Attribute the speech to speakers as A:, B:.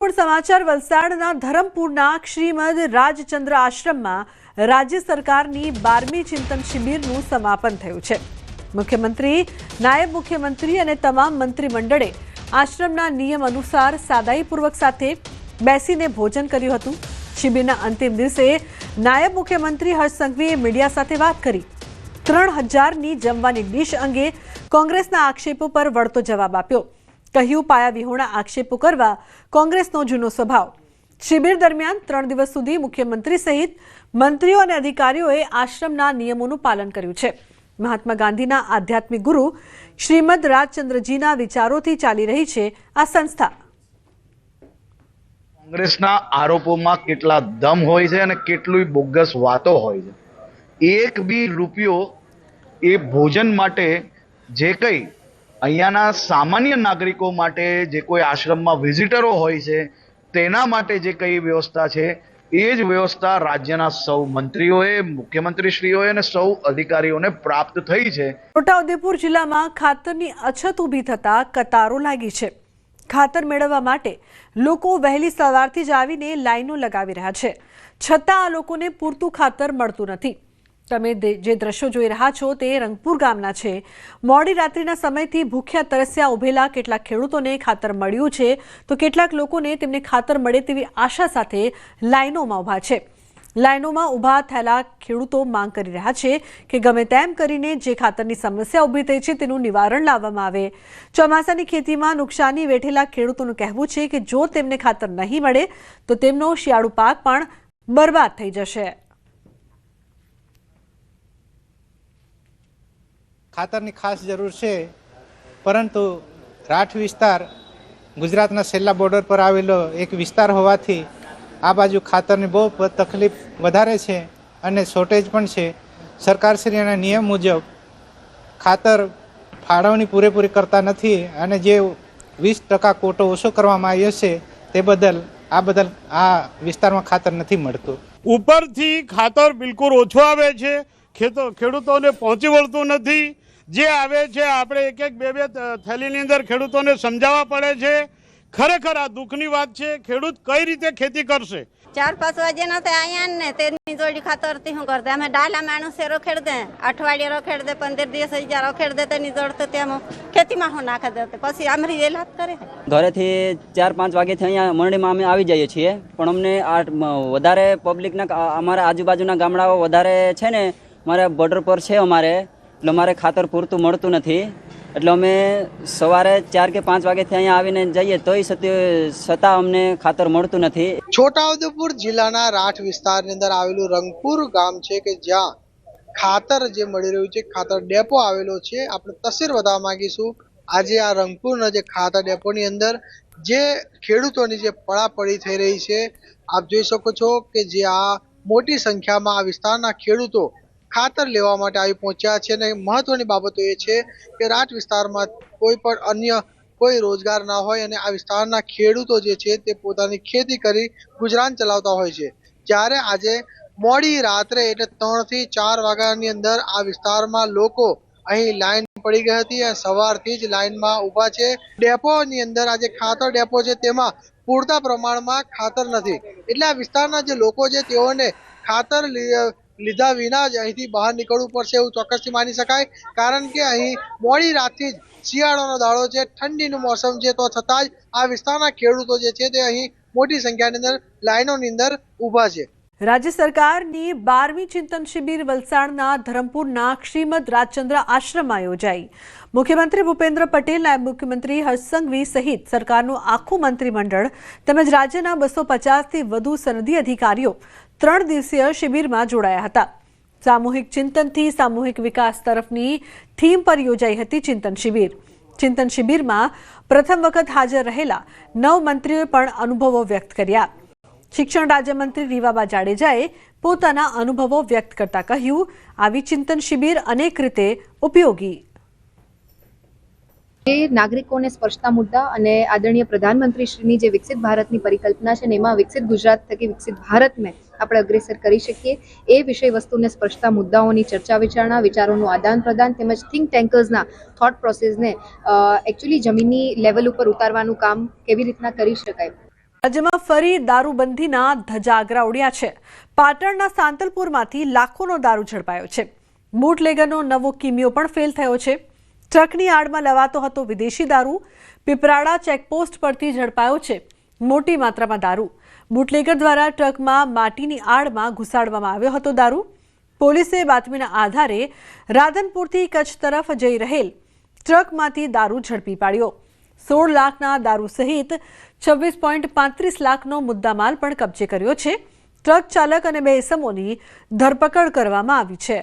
A: પણ સમાચાર વલસાડના ધરમપુરના શ્રીમદ રાજચંદ્ર આશ્રમમાં રાજ્ય સરકારની બારમી ચિંતન શિબિરનું સમાપન થયું છે. મુખ્યમંત્રી, નાયબ મુખ્યમંત્રી અને તમામ મંત્રીમંડળે આશ્રમના નિયમ અનુસાર સાદાઈપૂર્વક સાથે બેસીને ભોજન કર્યું હતું. શિબિરના અંતિમ દિવસે નાયબ મુખ્યમંત્રી હર્ષ સંઘવીએ મીડિયા સાથે વાત કરી. ત્રણ હજારની જમવાની ડીશ અંગે કોંગ્રેસના આક્ષેપો પર વળતો જવાબ આપ્યો. કહ્યું, પાયા વિહોણા આક્ષેપો કરવા કોંગ્રેસનો જૂનો સ્વભાવ. શિબિર દરમિયાન ત્રણ દિવસ સુધી મુખ્યમંત્રી સહિત મંત્રીઓ અને અધિકારીઓએ આશ્રમના નિયમોનું પાલન કર્યું છે. મહાત્મા ગાંધીના આધ્યાત્મિક ગુરુ શ્રીમદ રાજચંદ્રજીના વિચારોથી ચાલી રહી છે આ સંસ્થા.
B: કોંગ્રેસના આરોપોમાં કેટલા દમ હોય છે અને કેટલી બોગસ વાતો હોય છે. એક બી રૂપિયો એ ભોજન માટે જે કંઈ અહીંયાના સામાન્ય નાગરિકો માટે જે કોઈ આશ્રમમાં વિઝિટરો હોય છે, તેના માટે જે કંઈ વ્યવસ્થા છે, એ જ વ્યવસ્થા રાજ્યના સૌ મંત્રીઓએ, મુખ્યમંત્રીશ્રીઓએ અને સૌ અધિકારીઓને પ્રાપ્ત થઈ છે.
A: છોટાઉદેપુર જિલ્લામાં ખાતરની અછત ઊભી થતા કતારો લાગી છે. ખાતર મેળવવા માટે લોકો વહેલી સવારથી જ આવીને લાઈનો લગાવી રહ્યા છે. છતાં આ લોકોને પૂરતું ખાતર મળતું નથી. તમે જે દ્રશ્યો જોઈ રહ્યા છો તે રંગપુર ગામના છે. મોડી રાત્રિના સમયથી ભૂખ્યા તરસ્યા ઉભેલા કેટલાક ખેડૂતોને ખાતર મળ્યું છે. તો કેટલાક લોકોને તેમને ખાતર મળે તેવી આશા સાથે લાઇનોમાં ઊભા છે. લાઇનોમાં ઊભા થયેલા ખેડૂતો માંગ કરી રહ્યા છે કે ગમે તેમ કરીને જે ખાતરની સમસ્યા ઊભી થઈ છે તેનું નિવારણ લાવવામાં આવે. ચોમાસાની ખેતીમાં નુકસાની વેઠેલા ખેડૂતોનું કહેવું છે કે જો તેમને ખાતર નહીં મળે, તો તેમનો શિયાળુ પાક પણ બરબાદ થઈ જશે.
C: ખાતરની ખાસ જરૂર છે. પરંતુ રાઠ વિસ્તાર ગુજરાતના છેલ્લા બોર્ડર પર આવેલો એક વિસ્તાર હોવાથી આ બાજુ ખાતરની બહુ તકલીફ વધારે છે અને શોર્ટેજ પણ છે. સરકારશ્રીના નિયમ મુજબ ખાતર ફાળવણી પૂરેપૂરી કરતા નથી અને જે વીસ ટકા કોટો ઓછો કરવામાં આવ્યો છે તે બદલ આ બદલ આ વિસ્તારમાં ખાતર નથી મળતું.
D: ઉપરથી ખાતર બિલકુલ ઓછું આવે છે. ખેડૂતોને પહોંચી વળતું નથી. જે આવે છે આપણે એક એક બે બે થેલીની અંદર ખેડૂતોને સમજાવવા પડે છે. ખરેખર આ દુઃખની વાત છે ખેડૂત કઈ રીતે ખેતી કરશે?
E: ચાર પાંચ વાગે ના તે આયા ને તેની જોડી ખાતરથી શું કરતે. અમે ડાલા માણસે રોખેડ દે અઠવાડિયે રોખેડ દે પંદર દિવસ હજાર રોખેડ દે તેની જોડ તો તેમ ખેતીમાં હું નાખી દે પછી આમરી વેલાત કરે.
F: ઘરેથી ચાર પાંચ વાગે થી અહીંયા મંડળીમાં અમે આવી જઈએ છીએ. પણ અમને આ વધારે પબ્લિકના અમારા આજુબાજુના ગામડાઓ વધારે છે ને મારે બોર્ડર પર છે અમારે. એટલે અમારે ખાતર પૂરતું મળતું નથી. એટલે અમે સવારે ચાર કે પાંચ વાગ્યાથી અહીંયા આવીને જઈએ તોય સત્ય- છતાં અમને ખાતર મળતું નથી.
G: છોટાઉદેપુર જિલ્લાના રાઠ વિસ્તારની અંદર આવેલું રંગપુર ગામ છે કે જ્યાં ખાતર જે મળી રહ્યું છે, ખાતર ડેપો આવેલો છે. આપણે તસવીર બતાવવા માંગીશું. આજે આ રંગપુરના જે ખાતર ડેપોની અંદર જે ખેડૂતોની જે પડાપડી થઈ રહી છે, આપ જોઈ શકો છો કે જે આ મોટી સંખ્યામાં આ વિસ્તારના ખેડૂતો ખાતર લેવા માટે આવી પહોંચ્યા છે અને મહત્વની બાબતો એ છે કે રાટ વિસ્તારમાં કોઈ પણ અન્ય કોઈ રોજગાર ના હોય અને આ વિસ્તારના ખેડૂતો જે છે તે પોતાની ખેતી કરી ગુજરાન ચલાવતા હોય છે. જ્યારે આજે મોડી રાત્રે એટલે ત્રણથી ચાર વાગ્યાની અંદર આ વિસ્તારમાં લોકો અહીં લાઈન પડી ગઈ હતી અને સવારથી જ લાઈનમાં ઊભા છે. ડેપોની અંદર આજે ખાતર ડેપો છે તેમાં પૂરતા પ્રમાણમાં ખાતર નથી. એટલે આ વિસ્તારના જે લોકો છે તેઓને ખાતર લીધા વિના જ અહીંથી બહાર નીકળવું પડશે એવું ચોક્કસથી માની શકાય. કારણ કે અહીં મોડી રાતથી જ શિયાળાનો દાડો છે, ઠંડીનું મોસમ છે, તો છતાં જ આ વિસ્તારના ખેડૂતો જે છે તે અહીં મોટી સંખ્યાની અંદર લાઈનોની અંદર ઊભા છે.
A: રાજ્ય સરકારની બારમી ચિંતન શિબિર વલસાડના ધરમપુરના શ્રીમદ રાજચંદ્ર આશ્રમમાં યોજાઈ. મુખ્યમંત્રી ભૂપેન્દ્ર પટેલ, નાયબ મુખ્યમંત્રી હર્ષસંઘવી સહિત સરકારનું આખું મંત્રીમંડળ તેમજ રાજ્યના બસો પચાસથી વધુ સનદી અધિકારીઓ ત્રણ દિવસીય શિબિરમાં જોડાયા હતા. સામૂહિક ચિંતનથી સામૂહિક વિકાસ તરફની થીમ પર યોજાઈ હતી ચિંતન શિબિર. ચિંતન શિબિરમાં પ્રથમ વખત હાજર રહેલા નવ મંત્રીઓએ પણ અનુભવો વ્યક્ત કર્યા. શિક્ષણ રાજ્યમંત્રી રીવાબા જાડેજાએ પોતાના અનુભવો વ્યક્ત કરતા કહ્યું, આવી ચિંતન શિબિર અનેક રીતે ઉપયોગી
H: જે નાગરિકોને સ્પર્શતા મુદ્દા અને આદરણીય પ્રધાનમંત્રીશ્રીની જે વિકસિત ભારતની પરિકલ્પના છે એમાં વિકસિત ગુજરાત થકી વિકસિત ભારતને આપણે અગ્રેસર કરી શકીએ, એ વિષય વસ્તુને સ્પર્શતા મુદ્દાઓની ચર્ચા વિચારણા, વિચારોનું આદાન પ્રદાન તેમજ થિંક ટેન્કર્સના થોટ પ્રોસેસને એકચ્યુઅલી જમીની લેવલ ઉપર ઉતારવાનું કામ કેવી રીતના કરી શકાય.
A: રાજ્યમાં ફરી દારૂબંધીના ધજાગરા ઉડ્યા છે. પાટણના સાંતલપુરમાંથી લાખોનો દારૂ ઝડપાયો છે. બુટલેગરનો નવો કિમિયો પણ ફેલ થયો છે. ટ્રકની આડમાં લવાતો હતો વિદેશી દારૂ. પીપરાડા ચેકપોસ્ટ પરથી ઝડપાયો છે. મોટી માત્રામાં દારૂ. બુટલેગર દ્વારા ટ્રકમાં માટીની આડમાં ઘુસાડવામાં આવ્યો હતો દારૂ. પોલીસે બાતમીના આધારે રાધનપુરથી કચ્છ તરફ જઈ રહેલ ટ્રકમાંથી દારૂ ઝડપી પાડ્યો. સોળ લાખના દારૂ સહિત છવ્વીસ પોઈન્ટ પાંત્રીસ લાખનો મુદ્દામાલ પણ કબજે કર્યો છે. ટ્રક ચાલક અને બે ઇસમોની ધરપકડ કરવામાં આવી છે.